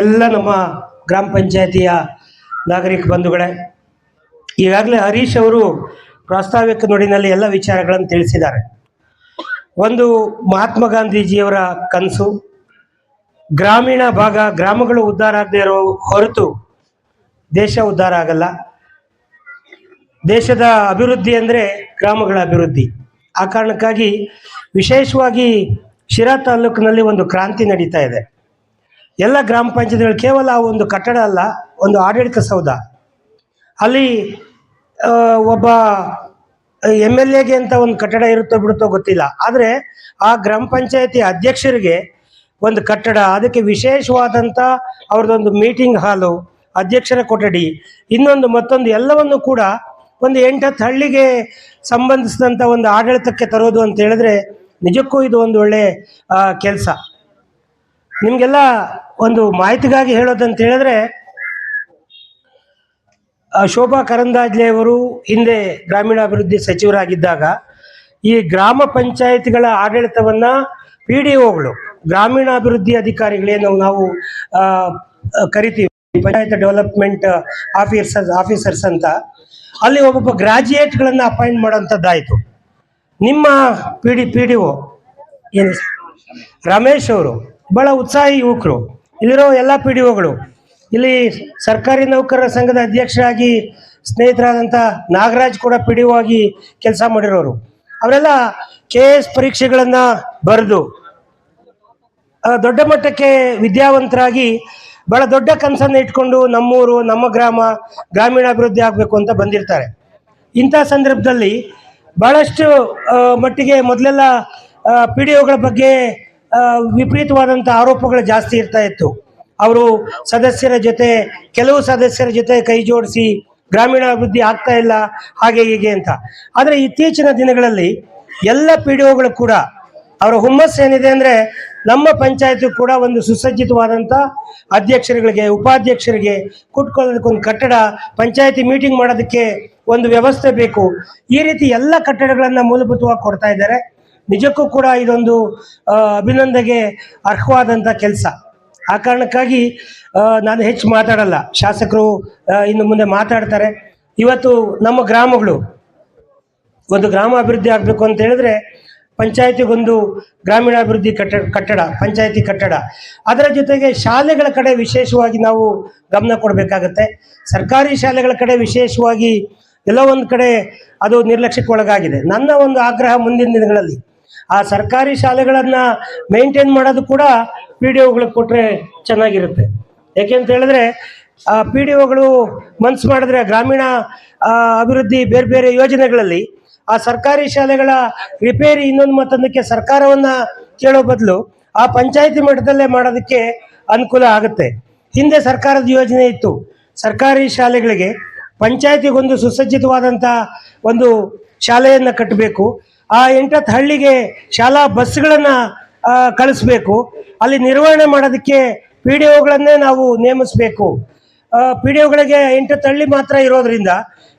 ಎಲ್ಲ ನಮ್ಮ ಗ್ರಾಮ ಪಂಚಾಯತಿಯ ನಾಗರಿಕ ಬಂಧುಗಳೇ, ಈಗಾಗಲೇ ಹರೀಶ್ ಅವರು ಪ್ರಾಸ್ತಾವಿಕ ನೋಡಿನಲ್ಲಿ ಎಲ್ಲ ವಿಚಾರಗಳನ್ನು ತಿಳಿಸಿದ್ದಾರೆ. ಒಂದು ಮಹಾತ್ಮ ಗಾಂಧೀಜಿಯವರ ಕನಸು, ಗ್ರಾಮೀಣ ಭಾಗ, ಗ್ರಾಮಗಳು ಉದ್ಧಾರ ಆಗದೆ ಇರೋ ಹೊರತು ದೇಶ ಉದ್ಧಾರ ಆಗಲ್ಲ. ದೇಶದ ಅಭಿವೃದ್ಧಿ ಅಂದರೆ ಗ್ರಾಮಗಳ ಅಭಿವೃದ್ಧಿ. ಆ ಕಾರಣಕ್ಕಾಗಿ ವಿಶೇಷವಾಗಿ ಶಿರಾ ತಾಲೂಕಿನಲ್ಲಿ ಒಂದು ಕ್ರಾಂತಿ ನಡೀತಾ ಇದೆ. ಎಲ್ಲ ಗ್ರಾಮ ಪಂಚಾಯತ್ಗಳು ಕೇವಲ ಒಂದು ಕಟ್ಟಡ ಅಲ್ಲ, ಒಂದು ಆಡಳಿತ ಸೌಧ. ಅಲ್ಲಿ ಒಬ್ಬ ಎಂ ಎಲ್ ಎಗೆ ಅಂತ ಒಂದು ಕಟ್ಟಡ ಇರುತ್ತೋ ಬಿಡುತ್ತೋ ಗೊತ್ತಿಲ್ಲ. ಆದರೆ ಆ ಗ್ರಾಮ ಪಂಚಾಯತಿ ಅಧ್ಯಕ್ಷರಿಗೆ ಒಂದು ಕಟ್ಟಡ, ಅದಕ್ಕೆ ವಿಶೇಷವಾದಂಥ ಅವ್ರದ್ದೊಂದು ಮೀಟಿಂಗ್ ಹಾಲು, ಅಧ್ಯಕ್ಷರ ಕೊಠಡಿ, ಇನ್ನೊಂದು ಮತ್ತೊಂದು ಎಲ್ಲವನ್ನು ಕೂಡ ಒಂದು ಎಂಟತ್ತು ಹಳ್ಳಿಗೆ ಸಂಬಂಧಿಸಿದಂಥ ಒಂದು ಆಡಳಿತಕ್ಕೆ ತರೋದು ಅಂತ ಹೇಳಿದ್ರೆ ನಿಜಕ್ಕೂ ಇದು ಒಂದು ಒಳ್ಳೆ ಕೆಲಸ. ನಿಮಗೆಲ್ಲ ಒಂದು ಮಾಹಿತಿಗಾಗಿ ಹೇಳೋದಂತ ಹೇಳಿದ್ರೆ ಶೋಭಾ ಕರಂದಾಜ್ಲೆ ಅವರು ಹಿಂದೆ ಗ್ರಾಮೀಣಾಭಿವೃದ್ಧಿ ಸಚಿವರಾಗಿದ್ದಾಗ ಈ ಗ್ರಾಮ ಪಂಚಾಯತ್ಗಳ ಆಡಳಿತವನ್ನ ಪಿ ಡಿ ಒಗಳು, ಗ್ರಾಮೀಣಾಭಿವೃದ್ಧಿ ಅಧಿಕಾರಿಗಳೇನು ನಾವು ಕರಿತೀವಿ, ಪಂಚಾಯತ್ ಡೆವಲಪ್ಮೆಂಟ್ ಆಫೀಸರ್ಸ್ ಆಫೀಸರ್ಸ್ ಅಂತ. ಅಲ್ಲಿ ಒಬ್ಬೊಬ್ಬ ಗ್ರಾಜ್ಯುಯೇಟ್ಗಳನ್ನು ಅಪಾಯಿಂಟ್ ಮಾಡೋಂಥದ್ದಾಯಿತು ನಿಮ್ಮ P D P D O Ramesh ಅವರು. ಬಹಳ ಉತ್ಸಾಹಿ ಯುವಕರು. ಇಲ್ಲಿರೋ ಎಲ್ಲ ಪಿ ಡಿ ಒಗಳು. ಇಲ್ಲಿ ಸರ್ಕಾರಿ ನೌಕರರ ಸಂಘದ ಅಧ್ಯಕ್ಷರಾಗಿ ಸ್ನೇಹಿತರಾದಂಥ ನಾಗರಾಜ್ ಕೂಡ ಪಿ ಡಿ ಒ ಆಗಿ ಕೆಲಸ ಮಾಡಿರೋರು. ಅವರೆಲ್ಲ ಕೆ ಎಸ್ ಪರೀಕ್ಷೆಗಳನ್ನು ಬರೆದು ದೊಡ್ಡ ಮಟ್ಟಕ್ಕೆ ವಿದ್ಯಾವಂತರಾಗಿ ಬಹಳ ದೊಡ್ಡ ಕನಸನ್ನು ಇಟ್ಕೊಂಡು ನಮ್ಮೂರು, ನಮ್ಮ ಗ್ರಾಮ ಗ್ರಾಮೀಣಾಭಿವೃದ್ಧಿ ಆಗಬೇಕು ಅಂತ ಬಂದಿರ್ತಾರೆ. ಇಂಥ ಸಂದರ್ಭದಲ್ಲಿ ಬಹಳಷ್ಟು ಮಟ್ಟಿಗೆ ಮೊದಲೆಲ್ಲ ಪಿ ಡಿ ಒಗಳ ಬಗ್ಗೆ ವಿಪರೀತವಾದಂಥ ಆರೋಪಗಳು ಜಾಸ್ತಿ ಇರ್ತಾ ಇತ್ತು. ಅವರು ಸದಸ್ಯರ ಜೊತೆ, ಕೆಲವು ಸದಸ್ಯರ ಜೊತೆ ಕೈ ಜೋಡಿಸಿ ಗ್ರಾಮೀಣಾಭಿವೃದ್ಧಿ ಆಗ್ತಾ ಇಲ್ಲ, ಹಾಗೆ ಹೀಗೆ ಅಂತ. ಆದರೆ ಇತ್ತೀಚಿನ ದಿನಗಳಲ್ಲಿ ಎಲ್ಲ ಪಿ ಡಿ ಒಗಳು ಕೂಡ ಅವರ ಹುಮ್ಮಸ್ಸು ಏನಿದೆ ಅಂದರೆ ನಮ್ಮ ಪಂಚಾಯತ್ ಕೂಡ ಒಂದು ಸುಸಜ್ಜಿತವಾದಂಥ ಅಧ್ಯಕ್ಷರುಗಳಿಗೆ, ಉಪಾಧ್ಯಕ್ಷರಿಗೆ ಕುಟ್ಕೊಳ್ಳೋದಕ್ಕೊಂದು ಕಟ್ಟಡ, ಪಂಚಾಯತಿ ಮೀಟಿಂಗ್ ಮಾಡೋದಕ್ಕೆ ಒಂದು ವ್ಯವಸ್ಥೆ ಬೇಕು. ಈ ರೀತಿ ಎಲ್ಲ ಕಟ್ಟಡಗಳನ್ನು ಮೂಲಭೂತವಾಗಿ ಕೊಡ್ತಾ ಇದ್ದಾರೆ. ನಿಜಕ್ಕೂ ಕೂಡ ಇದೊಂದು ಅಭಿನಂದನೆಗೆ ಅರ್ಹವಾದಂಥ ಕೆಲಸ. ಆ ಕಾರಣಕ್ಕಾಗಿ ನಾನು ಹೆಚ್ಚು ಮಾತಾಡಲ್ಲ. ಶಾಸಕರು ಇನ್ನು ಮುಂದೆ ಮಾತಾಡ್ತಾರೆ. ಇವತ್ತು ನಮ್ಮ ಗ್ರಾಮಗಳು, ಒಂದು ಗ್ರಾಮ ಅಭಿವೃದ್ಧಿ ಆಗಬೇಕು ಅಂತ ಹೇಳಿದ್ರೆ, ಪಂಚಾಯತಿಗೊಂದು ಗ್ರಾಮೀಣಾಭಿವೃದ್ಧಿ ಕಟ್ಟಡ ಕಟ್ಟಡ, ಪಂಚಾಯತಿ ಕಟ್ಟಡ. ಅದರ ಜೊತೆಗೆ ಶಾಲೆಗಳ ಕಡೆ ವಿಶೇಷವಾಗಿ ನಾವು ಗಮನ ಕೊಡಬೇಕಾಗತ್ತೆ. ಸರ್ಕಾರಿ ಶಾಲೆಗಳ ಕಡೆ ವಿಶೇಷವಾಗಿ ಎಲ್ಲ ಒಂದು ಕಡೆ ಅದು ನಿರ್ಲಕ್ಷ್ಯಕ್ಕೆ ಒಳಗಾಗಿದೆ. ನನ್ನ ಒಂದು ಆಗ್ರಹ ಮುಂದಿನ ದಿನಗಳಲ್ಲಿ ಆ ಸರ್ಕಾರಿ ಶಾಲೆಗಳನ್ನು ಮೇಂಟೈನ್ ಮಾಡೋದು ಕೂಡ ಪಿ ಡಿ ಒಗಳಿಗೆ ಕೊಟ್ಟರೆ ಚೆನ್ನಾಗಿರುತ್ತೆ. ಯಾಕೆ ಅಂತ ಹೇಳಿದ್ರೆ ಪಿ ಡಿ ಒಗಳು ಮನ್ಸು ಮಾಡಿದ್ರೆ ಗ್ರಾಮೀಣ ಅಭಿವೃದ್ಧಿ ಬೇರೆ ಬೇರೆ ಯೋಜನೆಗಳಲ್ಲಿ ಆ ಸರ್ಕಾರಿ ಶಾಲೆಗಳ ರಿಪೇರಿ ಇನ್ನೊಂದು ಮತ್ತೊಂದಕ್ಕೆ ಸರ್ಕಾರವನ್ನ ಕೇಳೋ ಬದಲು ಆ ಪಂಚಾಯತಿ ಮಟ್ಟದಲ್ಲೇ ಮಾಡೋದಕ್ಕೆ ಅನುಕೂಲ ಆಗುತ್ತೆ. ಹಿಂದೆ ಸರ್ಕಾರದ ಯೋಜನೆ ಇತ್ತು. ಸರ್ಕಾರಿ ಶಾಲೆಗಳಿಗೆ ಪಂಚಾಯತಿಗೊಂದು ಸುಸಜ್ಜಿತವಾದಂಥ ಒಂದು ಶಾಲೆಯನ್ನು ಕಟ್ಟಬೇಕು. ಆ ಎಂಟತ್ತು ಹಳ್ಳಿಗೆ ಶಾಲಾ ಬಸ್ಗಳನ್ನು ಕಳಿಸ್ಬೇಕು. ಅಲ್ಲಿ ನಿರ್ವಹಣೆ ಮಾಡೋದಕ್ಕೆ ಪಿ ಡಿ ಒಗಳನ್ನೇ ನಾವು ನೇಮಿಸಬೇಕು. ಪಿ ಡಿ ಒಗಳಿಗೆ ಎಂಟತ್ತು ಹಳ್ಳಿ ಮಾತ್ರ ಇರೋದ್ರಿಂದ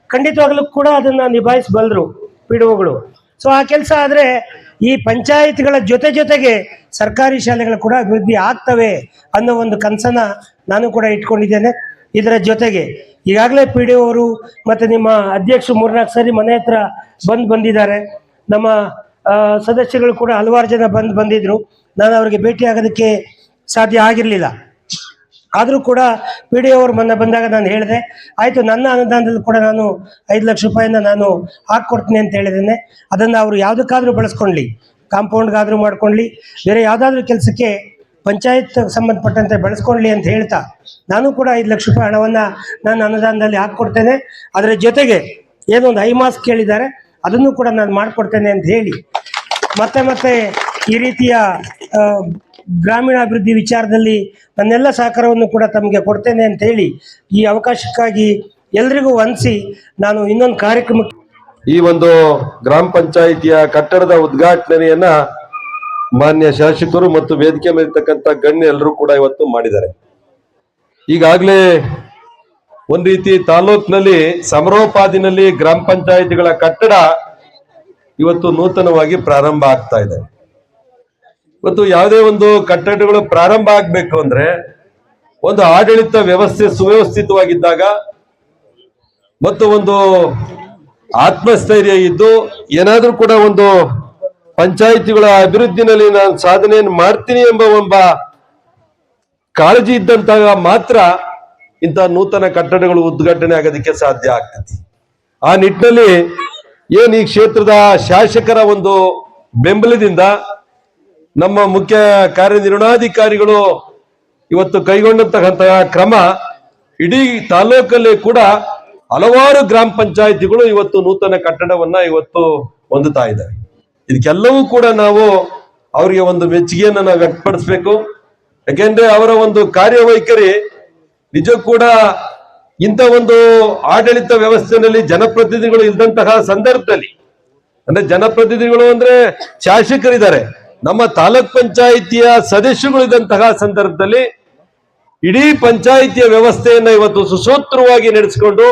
ಖಂಡಿತವಾಗ್ಲೂ ಕೂಡ ಅದನ್ನು ನಿಭಾಯಿಸಬಲ್ಲರು ಪಿ ಡಿ ಒಗಳು. ಸೊ ಆ ಕೆಲಸ ಆದರೆ ಈ ಪಂಚಾಯತ್ಗಳ ಜೊತೆ ಜೊತೆಗೆ ಸರ್ಕಾರಿ ಶಾಲೆಗಳು ಕೂಡ ಅಭಿವೃದ್ಧಿ ಆಗ್ತವೆ ಅನ್ನೋ ಒಂದು ಕನಸನ್ನ ನಾನು ಕೂಡ ಇಟ್ಕೊಂಡಿದ್ದೇನೆ. ಇದರ ಜೊತೆಗೆ ಈಗಾಗಲೇ ಪಿ ಡಿ ಅವರು ಮತ್ತು ನಿಮ್ಮ ಅಧ್ಯಕ್ಷರು ಮೂರ್ನಾಲ್ಕು ಸರಿ ಮನೆ ಹತ್ರ ಬಂದು ಬಂದಿದ್ದಾರೆ. ನಮ್ಮ ಸದಸ್ಯಗಳು ಕೂಡ ಹಲವಾರು ಜನ ಬಂದು, ಬಂದಿದ್ರು. ನಾನು ಅವರಿಗೆ ಭೇಟಿ ಆಗೋದಕ್ಕೆ ಸಾಧ್ಯ ಆಗಿರಲಿಲ್ಲ. ಆದರೂ ಕೂಡ ಪಿ ಡಿ ಅವರು ಮೊನ್ನೆ ಬಂದಾಗ ನಾನು ಹೇಳಿದೆ, ಆಯಿತು, ನನ್ನ ಅನುದಾನದಲ್ಲಿ ಕೂಡ ನಾನು ಐದು ಲಕ್ಷ ರೂಪಾಯಿನ ನಾನು ಹಾಕ್ಕೊಡ್ತೀನಿ ಅಂತ ಹೇಳಿದ್ದೇನೆ. ಅದನ್ನು ಅವರು ಯಾವುದಕ್ಕಾದರೂ ಬಳಸ್ಕೊಳ್ಳಿ ಕಾಂಪೌಂಡ್ಗಾದರೂ ಮಾಡ್ಕೊಳ್ಳಿ ಬೇರೆ ಯಾವುದಾದ್ರೂ ಕೆಲಸಕ್ಕೆ ಪಂಚಾಯತ್ ಸಂಬಂಧಪಟ್ಟಂತೆ ಬಳಸ್ಕೊಳ್ಳಿ ಅಂತ ಹೇಳ್ತಾ, ನಾನು ಕೂಡ ಐದು ಲಕ್ಷ ರೂಪಾಯಿ ಹಣವನ್ನು ನಾನು ಅನುದಾನದಲ್ಲಿ ಹಾಕ್ಕೊಡ್ತೇನೆ. ಅದರ ಜೊತೆಗೆ ಏನೊಂದು ಐ ಮಾಸ್ಕ್ ಕೇಳಿದ್ದಾರೆ. ಅದನ್ನು ಕೂಡ ನಾನು ಮಾಡಿಕೊಡ್ತೇನೆ ಅಂತ ಹೇಳಿ ಮತ್ತೆ ಮತ್ತೆ ಈ ರೀತಿಯ ಗ್ರಾಮೀಣಾಭಿವೃದ್ಧಿ ವಿಚಾರದಲ್ಲಿ ನನ್ನೆಲ್ಲ ಸಹಕಾರವನ್ನು ಕೂಡ ತಮಗೆ ಕೊಡ್ತೇನೆ ಅಂತ ಹೇಳಿ ಈ ಅವಕಾಶಕ್ಕಾಗಿ ಎಲ್ರಿಗೂ ವಂದಿಸಿ ನಾನು ಇನ್ನೊಂದು ಕಾರ್ಯಕ್ರಮಕ್ಕೆ ಈ ಒಂದು ಗ್ರಾಮ ಪಂಚಾಯಿತಿಯ ಕಟ್ಟಡದ ಉದ್ಘಾಟನೆಯನ್ನ ಮಾನ್ಯ ಶಾಸಕರು ಮತ್ತು ವೇದಿಕೆ ಮೇಲಿರ್ತಕ್ಕಂಥ ಗಣ್ಯ ಎಲ್ಲರೂ ಕೂಡ ಇವತ್ತು ಮಾಡಿದ್ದಾರೆ. ಈಗಾಗಲೇ ಒಂದ್ ರೀತಿ ತಾಲೂಕಿನಲ್ಲಿ ಸಮರೋಪಾದಿನಲ್ಲಿ ಗ್ರಾಮ ಪಂಚಾಯಿತಿಗಳ ಕಟ್ಟಡ ಇವತ್ತು ನೂತನವಾಗಿ ಪ್ರಾರಂಭ ಆಗ್ತಾ ಇದೆ. ಇವತ್ತು ಯಾವುದೇ ಒಂದು ಕಟ್ಟಡಗಳು ಪ್ರಾರಂಭ ಆಗ್ಬೇಕು ಅಂದ್ರೆ ಒಂದು ಆಡಳಿತ ವ್ಯವಸ್ಥೆ ಸುವ್ಯವಸ್ಥಿತವಾಗಿದ್ದಾಗ ಮತ್ತು ಒಂದು ಆತ್ಮಸ್ಥೈರ್ಯ ಇದ್ದು ಏನಾದ್ರೂ ಕೂಡ ಒಂದು ಪಂಚಾಯಿತಿಗಳ ಅಭಿವೃದ್ಧಿನಲ್ಲಿ ನಾನು ಸಾಧನೆಯನ್ನು ಮಾಡ್ತೀನಿ ಎಂಬ ಒಬ್ಬ ಕಾಳಜಿ ಇದ್ದಂತಾಗ ಮಾತ್ರ ಇಂಥ ನೂತನ ಕಟ್ಟಡಗಳು ಉದ್ಘಾಟನೆ ಆಗೋದಕ್ಕೆ ಸಾಧ್ಯ ಆಗ್ತದೆ. ಆ ನಿಟ್ಟಿನಲ್ಲಿ ಏನು ಈ ಕ್ಷೇತ್ರದ ಶಾಸಕರ ಒಂದು ಬೆಂಬಲದಿಂದ ನಮ್ಮ ಮುಖ್ಯ ಕಾರ್ಯನಿರ್ವಹಣಾಧಿಕಾರಿಗಳು ಇವತ್ತು ಕೈಗೊಂಡಂತಹ ಕ್ರಮ ಇಡೀ ತಾಲೂಕಲ್ಲಿ ಕೂಡ ಹಲವಾರು ಗ್ರಾಮ ಪಂಚಾಯಿತಿಗಳು ಇವತ್ತು ನೂತನ ಕಟ್ಟಡವನ್ನ ಇವತ್ತು ಹೊಂದುತ್ತಾ ಇದ್ದಾರೆ. ಇದಕ್ಕೆಲ್ಲವೂ ಕೂಡ ನಾವು ಅವರಿಗೆ ಒಂದು ಮೆಚ್ಚುಗೆಯನ್ನು ನಾವು ವ್ಯಕ್ತಪಡಿಸ್ಬೇಕು. ಯಾಕೆಂದ್ರೆ ಅವರ ಒಂದು ಕಾರ್ಯವೈಖರಿ ನಿಜ ಕೂಡ ಇಂಥ ಒಂದು ಆಡಳಿತ ವ್ಯವಸ್ಥೆಯಲ್ಲಿ ಜನಪ್ರತಿನಿಧಿಗಳು ಇದ್ದಂತಹ ಸಂದರ್ಭದಲ್ಲಿ, ಅಂದ್ರೆ ಜನಪ್ರತಿನಿಧಿಗಳು ಅಂದ್ರೆ ಶಾಸಕರಿದ್ದಾರೆ, ನಮ್ಮ ತಾಲೂಕ್ ಪಂಚಾಯಿತಿಯ ಸದಸ್ಯಗಳು ಇದ್ದಂತಹ ಸಂದರ್ಭದಲ್ಲಿ ಇಡೀ ಪಂಚಾಯಿತಿಯ ವ್ಯವಸ್ಥೆಯನ್ನ ಇವತ್ತು ಸುಸೂತ್ರವಾಗಿ ನಡೆಸಿಕೊಂಡು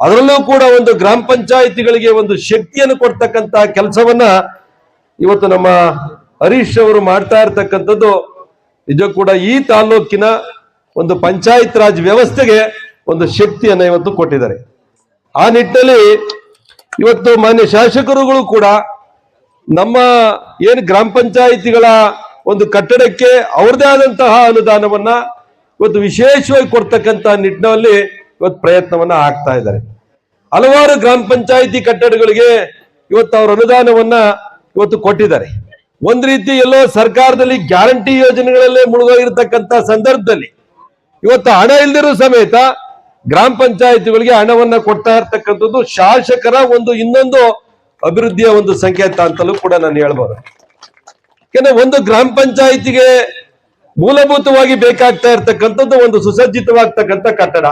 ಅದರಲ್ಲೂ ಕೂಡ ಒಂದು ಗ್ರಾಮ ಪಂಚಾಯಿತಿಗಳಿಗೆ ಒಂದು ಶಕ್ತಿಯನ್ನು ಕೊಡ್ತಕ್ಕಂತಹ ಕೆಲಸವನ್ನ ಇವತ್ತು ನಮ್ಮ ಹರೀಶ್ ಅವರು ಮಾಡ್ತಾ ಇರ್ತಕ್ಕಂಥದ್ದು. ನಿಜ ಕೂಡ ಈ ತಾಲೂಕಿನ ಒಂದು ಪಂಚಾಯತ್ ರಾಜ್ ವ್ಯವಸ್ಥೆಗೆ ಒಂದು ಶಕ್ತಿಯನ್ನು ಇವತ್ತು ಕೊಟ್ಟಿದ್ದಾರೆ. ಆ ನಿಟ್ಟಿನಲ್ಲಿ ಇವತ್ತು ಮಾನ್ಯ ಶಾಸಕರುಗಳು ಕೂಡ ನಮ್ಮ ಏನು ಗ್ರಾಮ ಪಂಚಾಯಿತಿಗಳ ಒಂದು ಕಟ್ಟಡಕ್ಕೆ ಅವ್ರದೇ ಆದಂತಹ ಅನುದಾನವನ್ನ ಇವತ್ತು ವಿಶೇಷವಾಗಿ ಕೊಡ್ತಕ್ಕಂತಹ ನಿಟ್ಟಿನಲ್ಲಿ ಇವತ್ತು ಪ್ರಯತ್ನವನ್ನ ಆಗ್ತಾ ಇದ್ದಾರೆ. ಹಲವಾರು ಗ್ರಾಮ ಪಂಚಾಯಿತಿ ಕಟ್ಟಡಗಳಿಗೆ ಇವತ್ತು ಅವ್ರ ಅನುದಾನವನ್ನ ಇವತ್ತು ಕೊಟ್ಟಿದ್ದಾರೆ. ಒಂದ್ ರೀತಿ ಎಲ್ಲೋ ಸರ್ಕಾರದಲ್ಲಿ ಗ್ಯಾರಂಟಿ ಯೋಜನೆಗಳಲ್ಲೇ ಮುಳುಗೋಗಿರ್ತಕ್ಕಂಥ ಸಂದರ್ಭದಲ್ಲಿ ಇವತ್ತು ಹಣ ಇಲ್ದಿರೋ ಸಮೇತ ಗ್ರಾಮ ಪಂಚಾಯತ್ಗಳಿಗೆ ಹಣವನ್ನ ಕೊಡ್ತಾ ಇರ್ತಕ್ಕಂಥದ್ದು ಶಾಸಕರ ಒಂದು ಇನ್ನೊಂದು ಅಭಿವೃದ್ಧಿಯ ಒಂದು ಸಂಕೇತ ಅಂತಲೂ ಕೂಡ ನಾನು ಹೇಳ್ಬೋದು. ಯಾಕಂದ್ರೆ ಒಂದು ಗ್ರಾಮ ಪಂಚಾಯತಿಗೆ ಮೂಲಭೂತವಾಗಿ ಬೇಕಾಗ್ತಾ ಇರ್ತಕ್ಕಂಥದ್ದು ಒಂದು ಸುಸಜ್ಜಿತವಾಗ್ತಕ್ಕಂಥ ಕಟ್ಟಡ.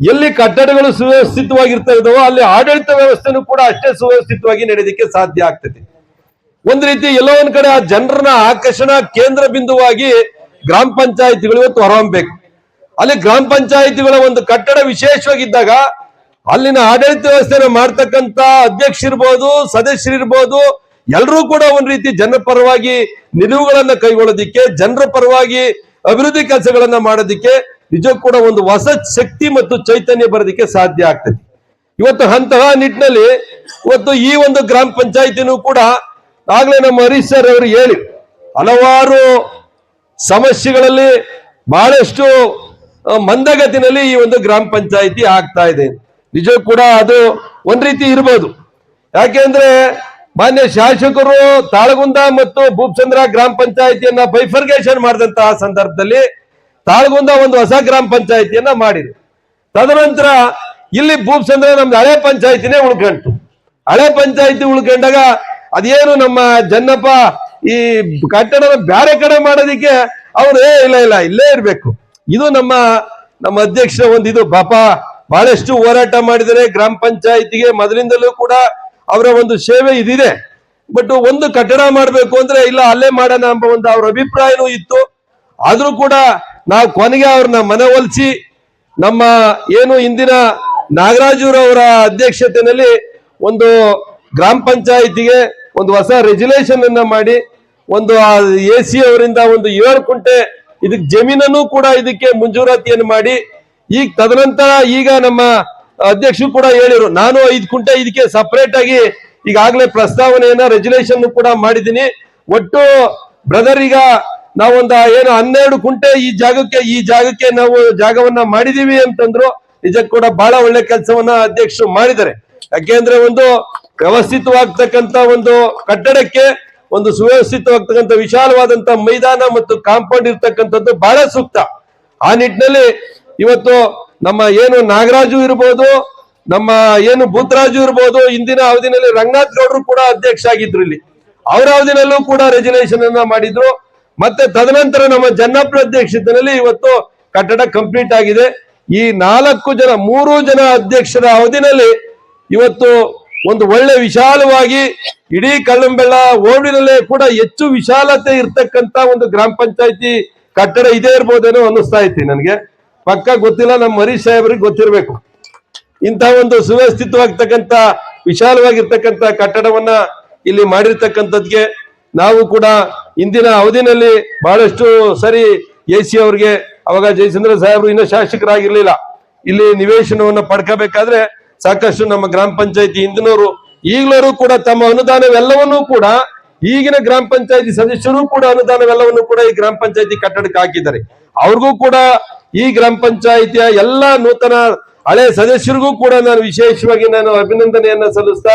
ಎಲ್ಲಿ ಕಟ್ಟಡಗಳು ಸುವ್ಯವಸ್ಥಿತವಾಗಿರ್ತಾ ಇದಾವೋ ಅಲ್ಲಿ ಆಡಳಿತ ವ್ಯವಸ್ಥೆನೂ ಕೂಡ ಅಷ್ಟೇ ಸುವ್ಯವಸ್ಥಿತವಾಗಿ ನಡೆಯೋದಕ್ಕೆ ಸಾಧ್ಯ ಆಗ್ತದೆ. ಒಂದ್ ರೀತಿ ಎಲ್ಲೋ ಒಂದ್ ಕಡೆ ಆ ಜನರನ್ನ ಆಕರ್ಷಣಾ ಕೇಂದ್ರ ಬಿಂದುವಾಗಿ ಗ್ರಾಮ ಪಂಚಾಯಿತಿಗಳು ಇವತ್ತು ಅಲ್ಲಿ ಗ್ರಾಮ ಪಂಚಾಯಿತಿಗಳ ಒಂದು ಕಟ್ಟಡ ವಿಶೇಷವಾಗಿದ್ದಾಗ ಅಲ್ಲಿನ ಆಡಳಿತ ವ್ಯವಸ್ಥೆನ ಮಾಡ್ತಕ್ಕಂತ ಅಧ್ಯಕ್ಷರಿರ್ಬೋದು ಸದಸ್ಯರಿರ್ಬೋದು ಎಲ್ಲರೂ ಕೂಡ ಒಂದ್ ರೀತಿ ಜನರ ಪರವಾಗಿ ನಿಲುವುಗಳನ್ನ ಕೈಗೊಳ್ಳೋದಿಕ್ಕೆ, ಜನರ ಪರವಾಗಿ ಅಭಿವೃದ್ಧಿ ಕೆಲಸಗಳನ್ನ ಮಾಡೋದಿಕ್ಕೆ ನಿಜ ಕೂಡ ಒಂದು ಹೊಸ ಶಕ್ತಿ ಮತ್ತು ಚೈತನ್ಯ ಬರೋದಿಕ್ಕೆ ಸಾಧ್ಯ ಆಗ್ತದೆ. ಇವತ್ತು ಅಂತಹ ನಿಟ್ಟಿನಲ್ಲಿ ಇವತ್ತು ಈ ಒಂದು ಗ್ರಾಮ ಪಂಚಾಯಿತಿನೂ ಕೂಡ ಆಗ್ಲೇ ನಮ್ಮ ಹರೀಶ್ ಸರ್ ಅವರು ಹೇಳಿ, ಹಲವಾರು ಸಮಸ್ಯೆಗಳಲ್ಲಿ ಬಹಳಷ್ಟು ಮಂದಗತಿನಲ್ಲಿ ಈ ಒಂದು ಗ್ರಾಮ ಪಂಚಾಯಿತಿ ಆಗ್ತಾ ಇದೆ. ನಿಜ ಕೂಡ ಅದು ಒಂದ್ ರೀತಿ ಇರ್ಬೋದು. ಯಾಕೆಂದ್ರೆ ಮಾನ್ಯ ಶಾಸಕರು ತಾಳಗುಂದ ಮತ್ತು ಭೂಪಚಂದ್ರ ಗ್ರಾಮ ಪಂಚಾಯಿತಿಯನ್ನ ಬೈಫರ್ಗೇಷನ್ ಮಾಡಿದಂತಹ ಸಂದರ್ಭದಲ್ಲಿ ತಾಳಗುಂದ ಒಂದು ಹೊಸ ಗ್ರಾಮ ಪಂಚಾಯಿತಿಯನ್ನ ಮಾಡಿದ್ರು ತದನಂತರ ಇಲ್ಲಿ ಭೂಪಚಂದ್ರ ನಮ್ದು ಹಳೆ ಪಂಚಾಯಿತಿನೇ ಉಳ್ಕಂತು ಹಳೆ ಪಂಚಾಯಿತಿ ಉಳ್ಕೊಂಡಾಗ ಅದೇನು ನಮ್ಮ ಜನ್ನಪ್ಪ ಈ ಕಟ್ಟಡನ ಬೇರೆ ಕಡೆ ಮಾಡೋದಿಕ್ಕೆ ಅವ್ರು ಇಲ್ಲ ಇಲ್ಲ, ಇಲ್ಲೇ ಇರ್ಬೇಕು. ಇದು ನಮ್ಮ ನಮ್ಮ ಅಧ್ಯಕ್ಷರ ಒಂದು ಇದು. ಪಾಪ ಬಹಳಷ್ಟು ಹೋರಾಟ ಮಾಡಿದರೆ ಗ್ರಾಮ ಪಂಚಾಯತಿಗೆ ಮೊದಲಿಂದಲೂ ಕೂಡ ಅವರ ಒಂದು ಸೇವೆ ಇದಿದೆ. ಬಟ್ ಒಂದು ಕಟ್ಟಡ ಮಾಡಬೇಕು ಅಂದ್ರೆ ಇಲ್ಲ ಅಲ್ಲೇ ಮಾಡೋಣ ಎಂಬ ಒಂದು ಅವ್ರ ಅಭಿಪ್ರಾಯನೂ ಇತ್ತು. ಆದ್ರೂ ಕೂಡ ನಾವು ಕೊನೆಗೆ ಅವ್ರನ್ನ ಮನವೊಲಿಸಿ ನಮ್ಮ ಏನು ಇಂದಿನ ನಾಗರಾಜುರವರ ಅಧ್ಯಕ್ಷತೆಯಲ್ಲಿ ಒಂದು ಗ್ರಾಮ ಪಂಚಾಯಿತಿಗೆ ಒಂದು ಹೊಸ ರೆಜುಲೇಷನ್ ಅನ್ನ ಮಾಡಿ ಒಂದು ಎ ಸಿ ಅವರಿಂದ ಒಂದು ಏಳು ಕುಂಟೆ ಇದಕ್ಕೆ ಜಮೀನನ್ನು ಕೂಡ ಇದಕ್ಕೆ ಮಂಜೂರಾತಿಯನ್ನು ಮಾಡಿ ಈಗ ತದನಂತರ ಈಗ ನಮ್ಮ ಅಧ್ಯಕ್ಷರು ಕೂಡ ಹೇಳಿರು, ನಾನು ಐದು ಕುಂಟೆ ಇದಕ್ಕೆ ಸಪರೇಟ್ ಆಗಿ ಈಗಾಗಲೇ ಪ್ರಸ್ತಾವನೆಯನ್ನ ರೆಜುಲೇಷನ್ ಕೂಡ ಮಾಡಿದ್ದೀನಿ. ಒಟ್ಟು ಬ್ರದರ್ ಈಗ ನಾವೊಂದ ಏನು ಹನ್ನೆರಡು ಕುಂಟೆ ಈ ಜಾಗಕ್ಕೆ ಈ ಜಾಗಕ್ಕೆ ನಾವು ಜಾಗವನ್ನ ಮಾಡಿದೀವಿ ಅಂತಂದ್ರು, ನಿಜಕ್ಕೆ ಕೂಡ ಬಹಳ ಒಳ್ಳೆ ಕೆಲಸವನ್ನ ಅಧ್ಯಕ್ಷರು ಮಾಡಿದ್ದಾರೆ. ಯಾಕೆಂದ್ರೆ ಒಂದು ವ್ಯವಸ್ಥಿತವಾಗ್ತಕ್ಕಂತ ಒಂದು ಕಟ್ಟಡಕ್ಕೆ ಒಂದು ಸುವ್ಯವಸ್ಥಿತವಾಗ್ತಕ್ಕಂಥ ವಿಶಾಲವಾದಂತ ಮೈದಾನ ಮತ್ತು ಕಾಂಪೌಂಡ್ ಇರ್ತಕ್ಕಂಥದ್ದು ಬಹಳ ಸೂಕ್ತ. ಆ ನಿಟ್ಟಿನಲ್ಲಿ ಇವತ್ತು ನಮ್ಮ ಏನು ನಾಗರಾಜು ಇರ್ಬೋದು, ನಮ್ಮ ಏನು ಭೂತರಾಜು ಇರ್ಬೋದು, ಇಂದಿನ ಅವಧಿನಲ್ಲಿ ರಂಗನಾಥ್ ಗೌಡರು ಕೂಡ ಅಧ್ಯಕ್ಷ ಆಗಿದ್ರು ಇಲ್ಲಿ. ಅವರ ಅವಧಿನಲ್ಲೂ ಕೂಡ ರೆಜುಲೇಷನ್ ಅನ್ನ ಮಾಡಿದ್ರು. ಮತ್ತೆ ತದನಂತರ ನಮ್ಮ ಜನ್ನಪ್ಪ ಅಧ್ಯಕ್ಷತೆಯಲ್ಲಿ ಇವತ್ತು ಕಟ್ಟಡ ಕಂಪ್ಲೀಟ್ ಆಗಿದೆ. ಈ ನಾಲ್ಕು ಜನ, ಮೂರು ಜನ ಅಧ್ಯಕ್ಷರ ಅವಧಿನಲ್ಲಿ ಇವತ್ತು ಒಂದು ಒಳ್ಳೆ ವಿಶಾಲವಾಗಿ ಇಡೀ ಕಳ್ಳಂಬೆಳ್ಳ ಓಡಿನಲ್ಲೇ ಕೂಡ ಹೆಚ್ಚು ವಿಶಾಲತೆ ಇರ್ತಕ್ಕಂತ ಒಂದು ಗ್ರಾಮ ಪಂಚಾಯತಿ ಕಟ್ಟಡ ಇದೇ ಇರ್ಬೋದೇನೋ ಅನ್ನಿಸ್ತಾ ಐತಿ ನನಗೆ. ಪಕ್ಕ ಗೊತ್ತಿಲ್ಲ, ನಮ್ಮ ಹರೀಶ್ ಸಾಹೇಬ್ರಿಗೆ ಗೊತ್ತಿರಬೇಕು. ಇಂಥ ಒಂದು ಸುವ್ಯವಸ್ಥಿತವಾಗ್ತಕ್ಕಂಥ, ವಿಶಾಲವಾಗಿರ್ತಕ್ಕಂಥ ಕಟ್ಟಡವನ್ನ ಇಲ್ಲಿ ಮಾಡಿರ್ತಕ್ಕಂಥದ್ಗೆ ನಾವು ಕೂಡ ಇಂದಿನ ಅವಧಿನಲ್ಲಿ ಬಹಳಷ್ಟು ಸರಿ ಎ ಸಿ ಅವ್ರಿಗೆ, ಅವಾಗ ಜಯಚಂದ್ರ ಸಾಹೇಬರು ಇನ್ನೂ ಶಾಸಕರಾಗಿರ್ಲಿಲ್ಲ. ಇಲ್ಲಿ ನಿವೇಶನವನ್ನು ಪಡ್ಕೋಬೇಕಾದ್ರೆ ಸಾಕಷ್ಟು ನಮ್ಮ ಗ್ರಾಮ ಪಂಚಾಯತಿ ಹಿಂದಿನವರು ಈಗಲೂ ಕೂಡ ತಮ್ಮ ಅನುದಾನವೆಲ್ಲವನ್ನೂ ಕೂಡ, ಈಗಿನ ಗ್ರಾಮ ಪಂಚಾಯತಿ ಸದಸ್ಯರು ಕೂಡ ಅನುದಾನವೆಲ್ಲವನ್ನು ಕೂಡ ಈ ಗ್ರಾಮ ಪಂಚಾಯತಿ ಕಟ್ಟಡಕ್ಕೆ ಹಾಕಿದ್ದಾರೆ. ಅವ್ರಿಗೂ ಕೂಡ ಈ ಗ್ರಾಮ ಪಂಚಾಯತಿಯ ಎಲ್ಲಾ ನೂತನ ಹಳೆ ಸದಸ್ಯರಿಗೂ ಕೂಡ ನಾನು ವಿಶೇಷವಾಗಿ ನಾನು ಅಭಿನಂದನೆಯನ್ನ ಸಲ್ಲಿಸ್ತಾ